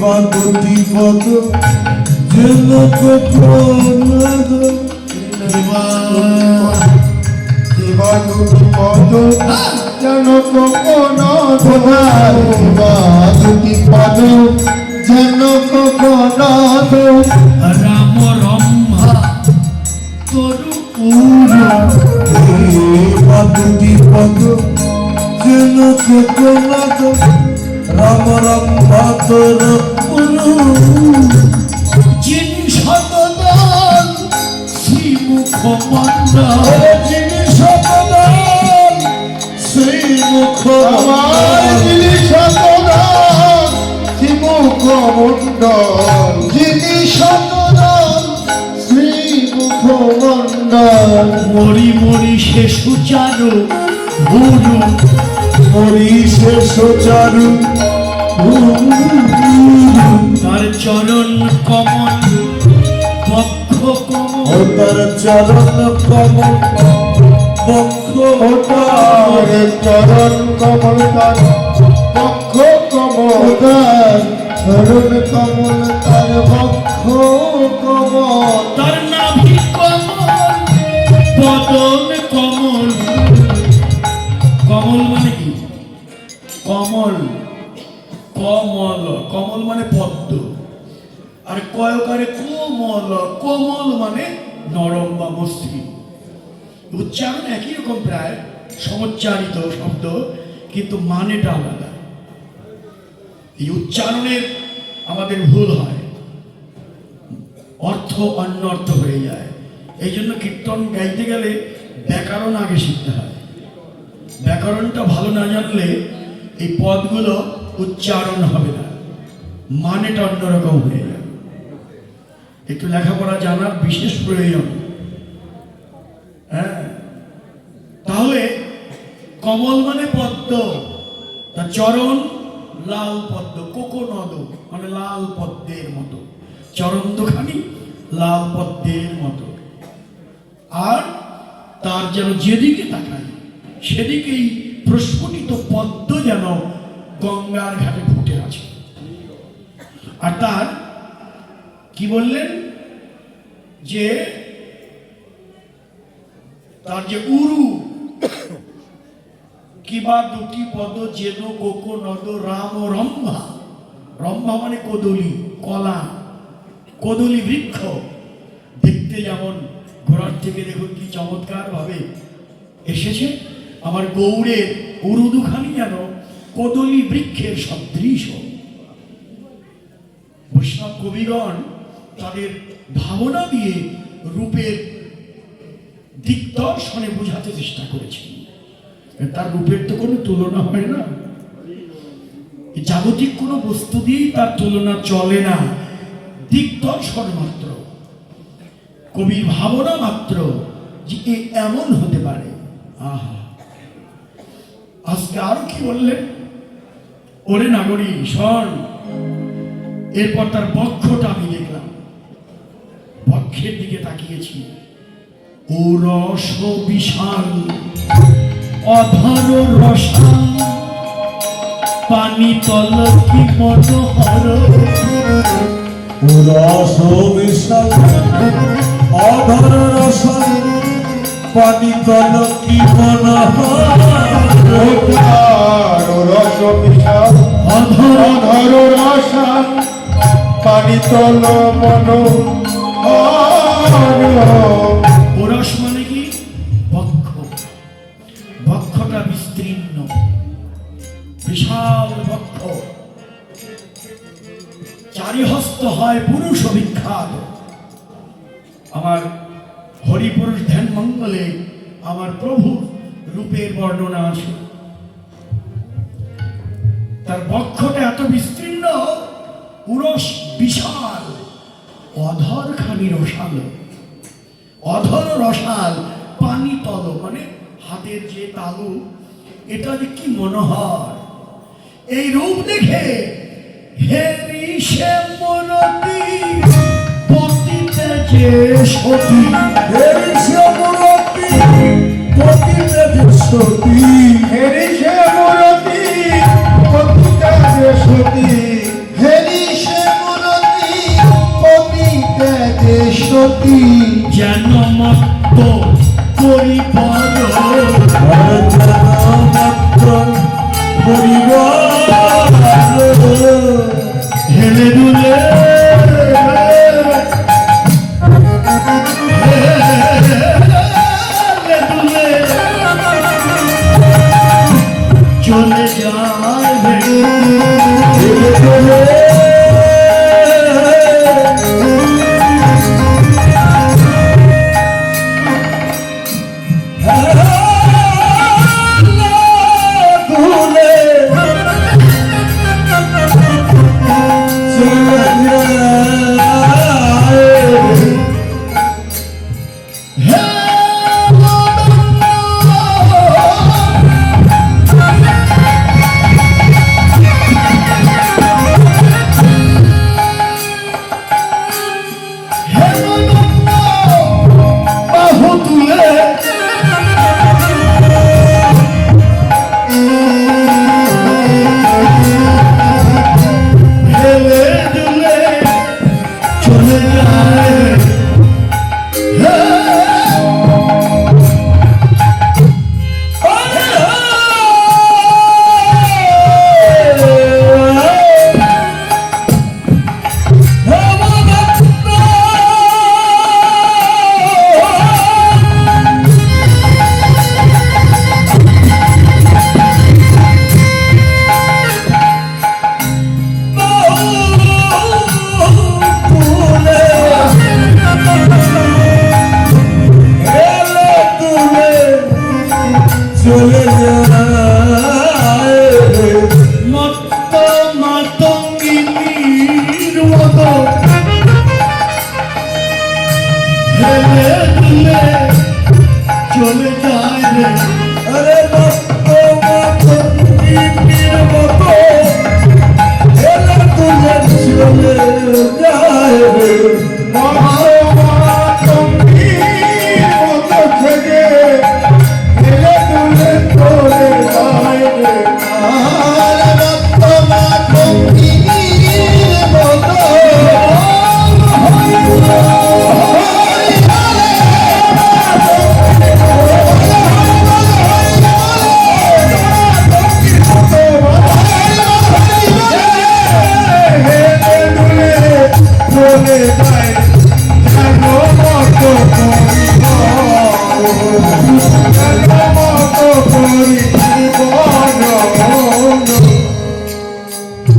পদ কখনো এবার দুটি পদ যেন কখনো রাম রাম ভাতর পুরু। যিনি শতদল শ্রীমুখ মন্ডল যিনি সতদান সেই মুখ আমার যিনি শতদান শ্রীমুখ মণ্ডল যিনি সতদান শ্রী মুখ মরি মরি সে সুচারু গুরু। মরিষে সোচারু তার চরণ কমল বক্ষ কমল। তার চরণ কমল বক্ষ তার চরণ কমল তার বক্ষ কমল। তার চরণ কমল কমল কমল মানে পদ্ম। আর কয়কারে কোমল কোমল মানে নরম বা মসৃণ। উচ্চারণ একই রকম প্রায়, সমচ্চারিত শব্দ, কিন্তু মানেটা আলাদা। এই উচ্চারণের আমাদের ভুল হয়। অর্থ অন্য অর্থ হয়ে যায়। এই জন্য কীর্তন গাইতে গেলে ব্যাকরণ আগে শিখতে হয়। ব্যাকরণটা ভালো না জানলে এই পদগুলো উচ্চারণ হবে না। মানেটা অন্যরকম হয়ে যাবে। একটু লেখাপড়া জানার বিশেষ প্রয়োজন। হ্যাঁ? তাহলে কমল মানে পদ্ম তার চরণ লাল পদ্ম কোকো কোকোনদ মানে লাল পদ্মের মতো। চরণ দুখানি লাল পদ্মের মতো। আর তার যেন যেদিকে তাকায়, সেদিকেই প্রস্ফুটিত পদ্ম যেন গঙ্গার ঘাটে ফুটে আছে। আর তার কি বললেন? যে তার যে উরু কিবা দুটি পদ যেন কোকো নদ রাম ও রম্ভা। রম্ভা মানে কদলি, কলা, কদলি বৃক্ষ। দেখতে যেমন ঘোড়ার থেকে দেখুন কি চমৎকার ভাবে এসেছে। আমার গৌড়ের উরুদুখানি যেন কদলি বৃক্ষের সদৃশ। বৈষ্ণব কবিগণ তাদের ভাবনা দিয়ে রূপের দিগদর্শনে বোঝাতে চেষ্টা করেছেন। তার রূপের তো কোনো তুলনা হয় না। জাগতিক কোনো বস্তু দিয়েই তার তুলনা চলে না। দিগদর্শন মাত্র। কবির ভাবনা মাত্র যে এমন হতে পারে। আহা। আজকে আরও কি বললেন? ওরে নাগরী শোন এরপর তার বক্ষটা আমি দেখলাম। বক্ষের দিকে তাকিয়েছি। ও রস বিশাল অধর রসাল। পানি তল কি মনোহর রস বিশাল অধর রসাল। পানি তল কি মনোহর। তার রস বিশাল অধর রসাল, পানি মন মানে চারিহস্ত হয় পুরুষ বিখ্যাত। আমার হরিপুরুষ ধ্যান মঙ্গলে আমার প্রভু রূপের বর্ণনা আছে। তার বক্ষটা এত বিস্তীর্ণ, উরস বিশাল, অধর খানি রসাল। অধর রসাল, পানি তল মানে হাতের যে তালু, এটা যে কি মনোহর। এই রূপ দেখে হে ঋষে মরতি পতিতে যে সতী চলে যায় রে আরে মতো মতো মতো